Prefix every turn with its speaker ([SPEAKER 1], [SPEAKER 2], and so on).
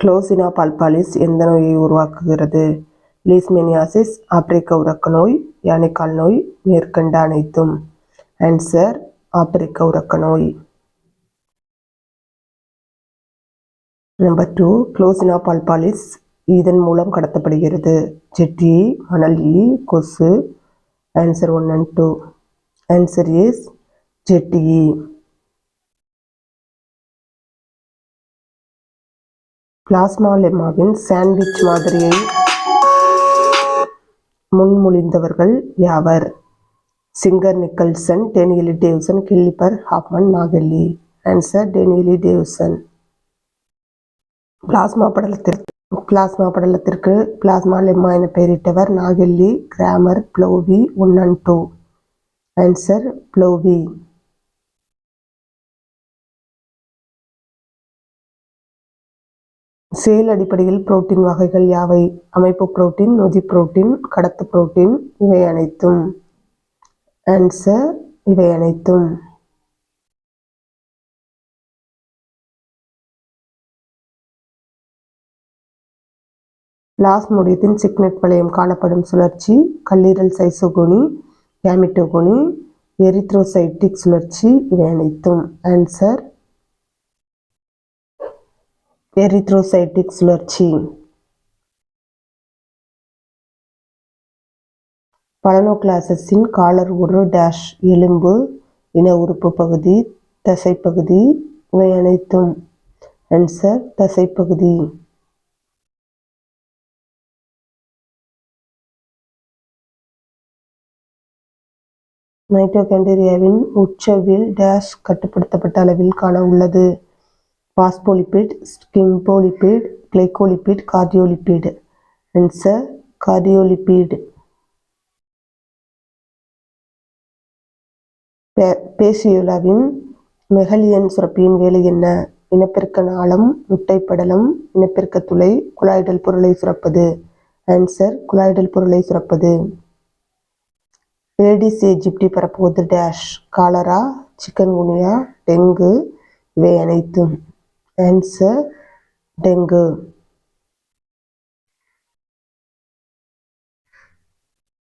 [SPEAKER 1] குளோசினா பல்பாலிஸ் எந்த நோயை உருவாக்குகிறது? லீஸ்மெனியாசிஸ் ஆப்பிரிக்க உறக்க நோய் யானைக்கால் நோய் மேற்கண்ட அனைத்தும். ஆன்சர் ஆப்பிரிக்க உறக்க நோய். நம்பர் டூ குளோசினா பல்பாலிஸ் இதன் மூலம் கடத்தப்படுகிறது. செட்டி மணல் ஈ கொசு. Answer one and two answer is ஜெட்டி plasma லெம்மாவின் சாண்ட்விச் மாதிரியை முன்மொழிந்தவர்கள் யாவர்? Singer Nicolson Danielli Davson கில்லிப்பர் Hoffman Nageli. Answer Danielli Davson plasma படலத்திற்கு plasma படலத்திற்கு பிளாஸ்மா லெம்மா என பெயரிட்டவர் Nageli Cramer Plowe one and two. Answer Plowe. செயல் அடிப்படையில் புரோட்டீன் வகைகள் யாவை? அமைப்பு புரோட்டீன் நொதி புரோட்டீன் கடத்து புரோட்டீன் இவை அனைத்தும். ஆன்சர் இவை அனைத்தும். பிளாஸ்மோடியத்தின் சிக்னெட் வளையம் காணப்படும் சுழற்சி கல்லீரல் சைசோகோனி கேமிட்டோகுனி எரித்ரோசைட்டிக் சுழற்சி இவை அனைத்தும். ஆன்சர் எரித்ரோசைட்டிக் சுழற்சி பலனோகிளாசஸின் காலர் ஒரு டேஷ் எலும்பு இன உறுப்பு பகுதி தசைப்பகுதி இவை அனைத்தும் ஆன்சர் தசைப்பகுதி. மைட்டோகாண்டிரியாவின் உச்சவில் டேஷ் கட்டுப்படுத்தப்பட்ட அளவில் காண உள்ளது. பாஸ்போலிபிட் ஸ்கிம்போலிபிட் கிளைகோலிபிட் கார்டியோலிபிட் ஆன்சர் கார்டியோலிபிட் பேசியுலாவின் மெகலியன் சுரப்பியின் வேலை என்ன? இனப்பெருக்க நாளம் முட்டைப்படலம் இனப்பெருக்க துளை குழாய்டல் பொருளை சுரப்பது. ஆன்சர் குழாய்டல் பொருளை சுரப்பது. ஏடிஸ் எஜிப்டி பரப்புவது dash cholera chikungunya dengue இவை அனைத்தும். Answer dengue